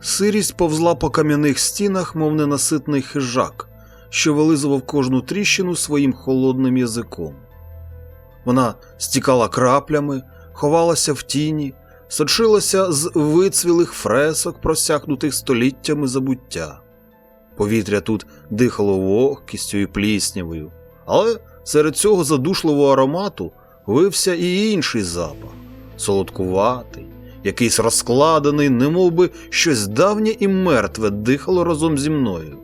Сирість повзла по кам'яних стінах, мов ненаситний хижак, що вилизував кожну тріщину своїм холодним язиком. Вона стікала краплями, ховалася в тіні, сочилася з вицвілих фресок, просякнутих століттями забуття. Повітря тут дихало вогкістю і пліснявою, але серед цього задушливого аромату вився і інший запах солодкуватий, якийсь розкладений, немов би щось давнє і мертве дихало разом зі мною.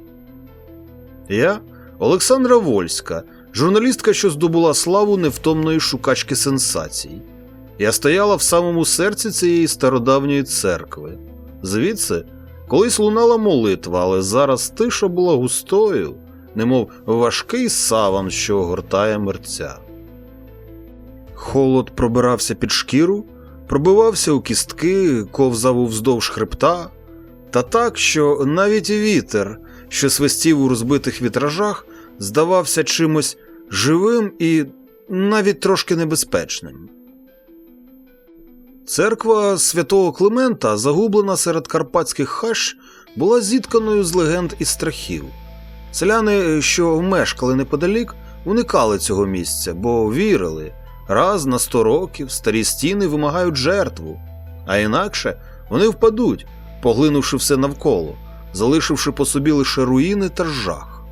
Я Олександра Вольська, журналістка, що здобула славу невтомної шукачки сенсацій. Я стояла в самому серці цієї стародавньої церкви. Звідси колись лунала молитва, але зараз тиша була густою, немов важкий саван, що огортає мерця. Холод пробирався під шкіру, пробивався у кістки, ковзав уздовж хребта, та так, що навіть вітер, що свистів у розбитих вітражах, здавався чимось живим і навіть трошки небезпечним. Церква святого Климента, загублена серед карпатських хащ, була зітканою з легенд і страхів. Селяни, що мешкали неподалік, уникали цього місця, бо вірили, раз на сто років старі стіни вимагають жертву, а інакше вони впадуть, поглинувши все навколо, залишивши по собі лише руїни та жах.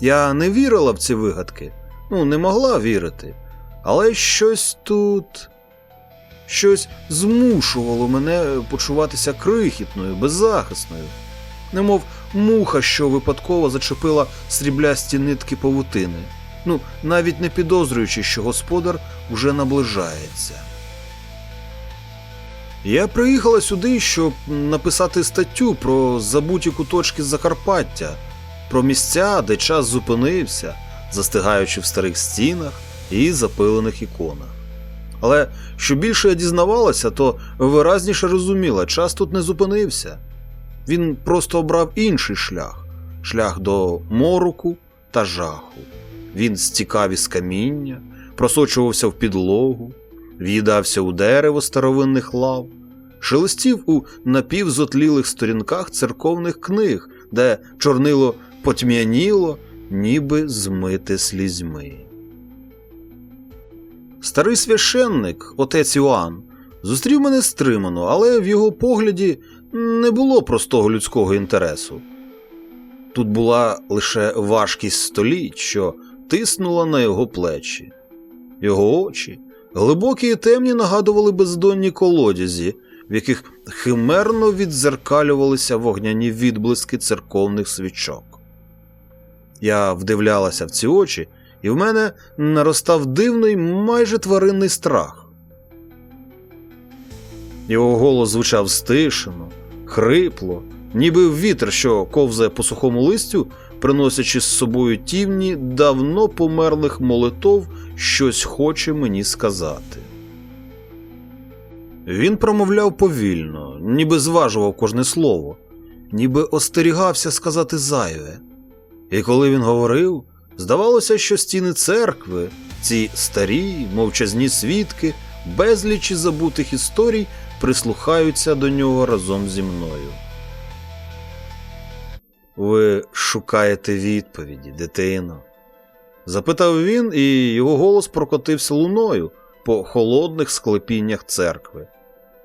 Я не вірила в ці вигадки, ну, не могла вірити, але щось тут. Щось змушувало мене почуватися крихітною, беззахисною, немов муха, що випадково зачепила сріблясті нитки павутини, ну, навіть не підозрюючи, що господар уже наближається. Я приїхала сюди, щоб написати статтю про забуті куточки Закарпаття, про місця, де час зупинився, застигаючи в старих стінах і запилених іконах. Але що більше я дізнавалася, то виразніше розуміла, час тут не зупинився. Він просто обрав інший шлях шлях до мороку та жаху. Він стікав із каміння, просочувався в підлогу, в'їдався у дерево старовинних лав, шелестів у напівзотлілих сторінках церковних книг, де чорнило потьмяніло, ніби змите слізьми. Старий священник, отець Іоанн, зустрів мене стримано, але в його погляді не було простого людського інтересу. Тут була лише важкість століть, що тиснула на його плечі. Його очі, глибокі і темні, нагадували бездонні колодязі, в яких химерно відзеркалювалися вогняні відблиски церковних свічок. Я вдивлялася в ці очі і в мене наростав дивний, майже тваринний страх. Його голос звучав стишено, хрипло, ніби вітер, що ковзає по сухому листю, приносячи з собою тівні давно померлих молитов, щось хоче мені сказати. Він промовляв повільно, ніби зважував кожне слово, ніби остерігався сказати зайве. І коли він говорив, Здавалося, що стіни церкви, ці старі, мовчазні свідки, безлічі забутих історій прислухаються до нього разом зі мною. Ви шукаєте відповіді, дитино? запитав він, і його голос прокотився луною по холодних склепіннях церкви,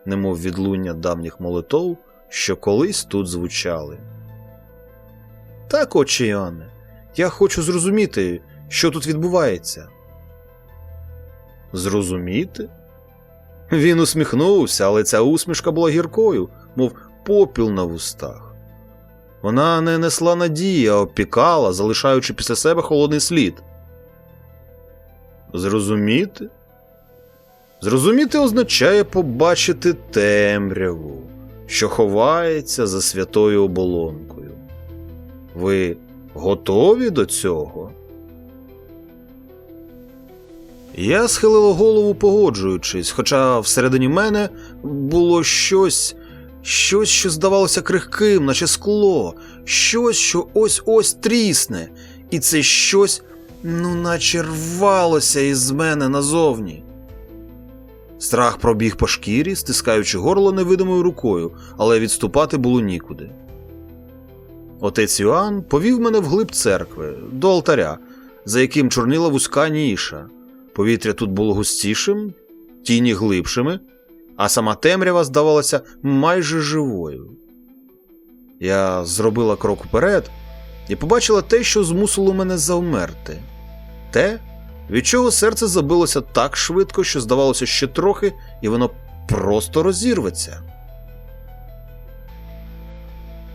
немов відлуння давніх молитов, що колись тут звучали. Так, отче Іоанне, я хочу зрозуміти, що тут відбувається. Зрозуміти? Він усміхнувся, але ця усмішка була гіркою, мов попіл на вустах. Вона не несла надії, а опікала, залишаючи після себе холодний слід. Зрозуміти? Зрозуміти означає побачити темряву, що ховається за святою оболонкою. Ви Готові до цього? Я схилила голову, погоджуючись, хоча всередині мене було щось, щось, що здавалося крихким, наче скло, щось, що ось ось трісне, і це щось, ну, наче рвалося із мене назовні. Страх пробіг по шкірі, стискаючи горло невидимою рукою, але відступати було нікуди. Отець Йоанн повів мене вглиб церкви, до алтаря, за яким чорніла вузька ніша. Повітря тут було густішим, тіні глибшими, а сама темрява здавалася майже живою. Я зробила крок вперед і побачила те, що змусило мене завмерти. Те, від чого серце забилося так швидко, що здавалося ще трохи, і воно просто розірветься.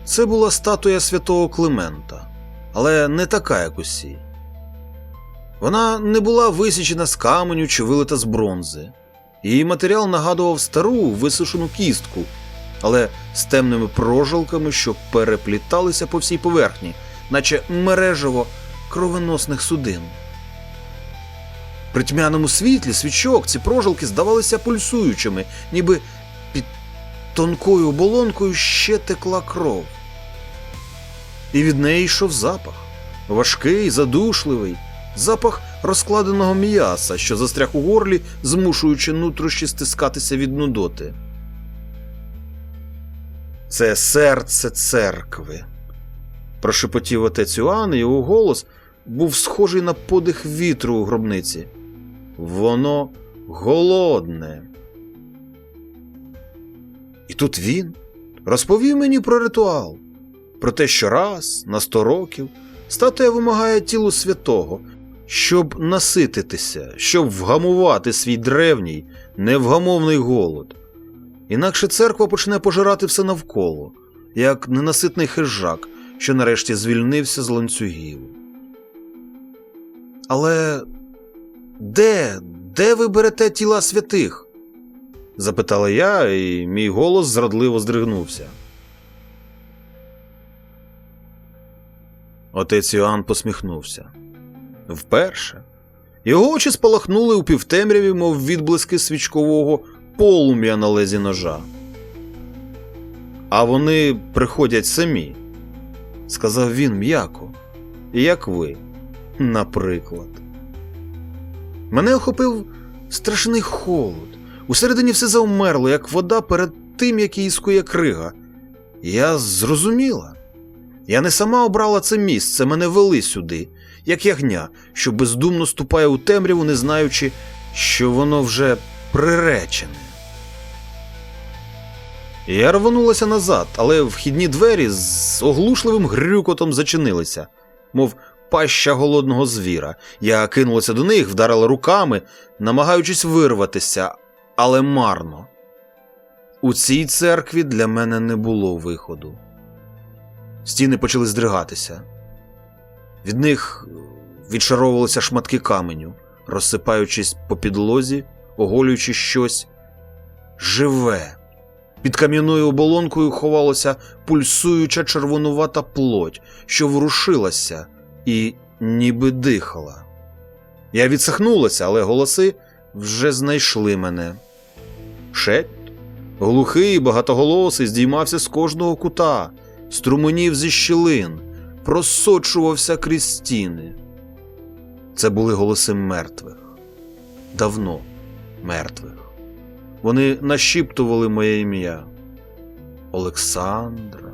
Це була статуя святого Климента, але не така, як усі. Вона не була висічена з каменю чи вилита з бронзи. Її матеріал нагадував стару висушену кістку, але з темними прожилками, що перепліталися по всій поверхні, наче мережево кровоносних судин. При тьмяному світлі свічок ці прожилки здавалися пульсуючими, ніби під тонкою оболонкою ще текла кров. І від неї йшов запах важкий, задушливий, запах розкладеного м'яса, що застряг у горлі, змушуючи нутрощі стискатися від нудоти. Це серце церкви. прошепотів отець Іоанн, і його голос був схожий на подих вітру у гробниці. Воно голодне. І тут він розповів мені про ритуал, про те, що раз на сто років статуя вимагає тілу святого, щоб насититися, щоб вгамувати свій древній, невгамовний голод. Інакше церква почне пожирати все навколо, як ненаситний хижак, що нарешті звільнився з ланцюгів. Але де, де ви берете тіла святих? запитала я, і мій голос зрадливо здригнувся. Отець Іоанн посміхнувся. Вперше. Його очі спалахнули у півтемряві, мов відблиски свічкового полум'я на лезі ножа. А вони приходять самі, сказав він м'яко, як ви, наприклад. Мене охопив страшний холод. Усередині все завмерло, як вода перед тим, як її скує крига. Я зрозуміла. Я не сама обрала це місце, мене вели сюди, як ягня, що бездумно ступає у темряву, не знаючи, що воно вже приречене. Я рванулася назад, але вхідні двері з оглушливим грюкотом зачинилися, мов паща голодного звіра. Я кинулася до них, вдарила руками, намагаючись вирватися, але марно. У цій церкві для мене не було виходу. Стіни почали здригатися. Від них відшаровувалися шматки каменю, розсипаючись по підлозі, оголюючи щось живе. Під кам'яною оболонкою ховалася пульсуюча червонувата плоть, що ворушилася і ніби дихала. Я відсахнулася, але голоси вже знайшли мене. Шепіт, глухий, багатоголосий, здіймався з кожного кута, струменів зі щілин, просочувався крізь стіни. Це були голоси мертвих, давно мертвих. Вони нашіптували моє ім'я. Олександра,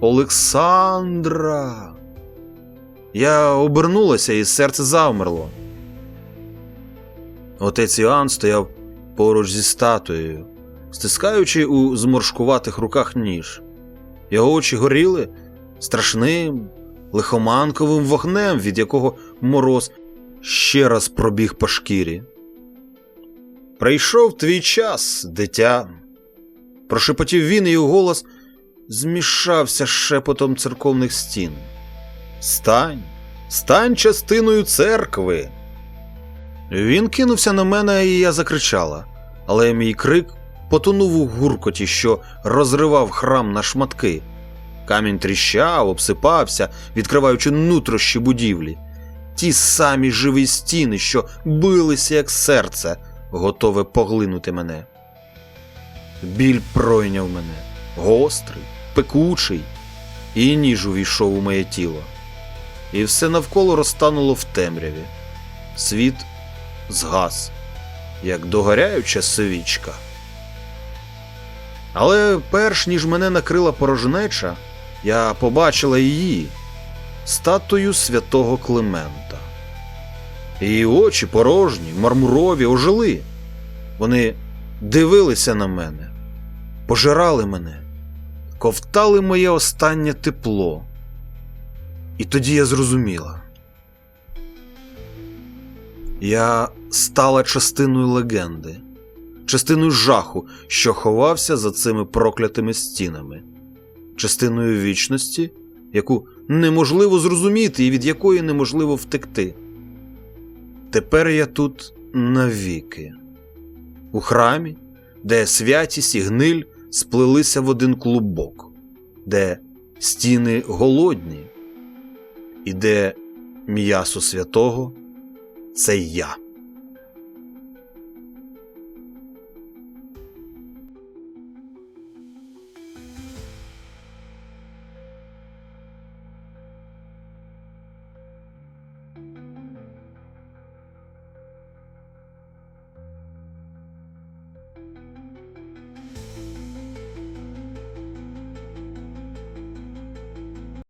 Олександра. Я обернулася, і серце завмерло. Отець Іоанн стояв поруч зі статуєю, стискаючи у зморшкуватих руках ніж. Його очі горіли страшним, лихоманковим вогнем, від якого мороз ще раз пробіг по шкірі. Прийшов твій час, дитя. Прошепотів він, і його голос змішався шепотом церковних стін. Стань, стань частиною церкви. Він кинувся на мене, і я закричала, але мій крик потонув у гуркоті, що розривав храм на шматки. Камінь тріщав, обсипався, відкриваючи нутрощі будівлі. Ті самі живі стіни, що билися, як серце, готове поглинути мене. Біль пройняв мене, гострий, пекучий, і ніж увійшов у моє тіло. І все навколо розтануло в темряві. Світ згас. як догоряюча свічка. Але перш ніж мене накрила порожнеча, я побачила її статую святого Климента. Її очі порожні, мармурові, ожили. Вони дивилися на мене, пожирали мене, ковтали моє останнє тепло. І тоді я зрозуміла. Я стала частиною легенди, частиною жаху, що ховався за цими проклятими стінами, частиною вічності, яку неможливо зрозуміти і від якої неможливо втекти. Тепер я тут навіки, у храмі, де святість і гниль сплелися в один клубок, де стіни голодні, і де м'ясо святого це я.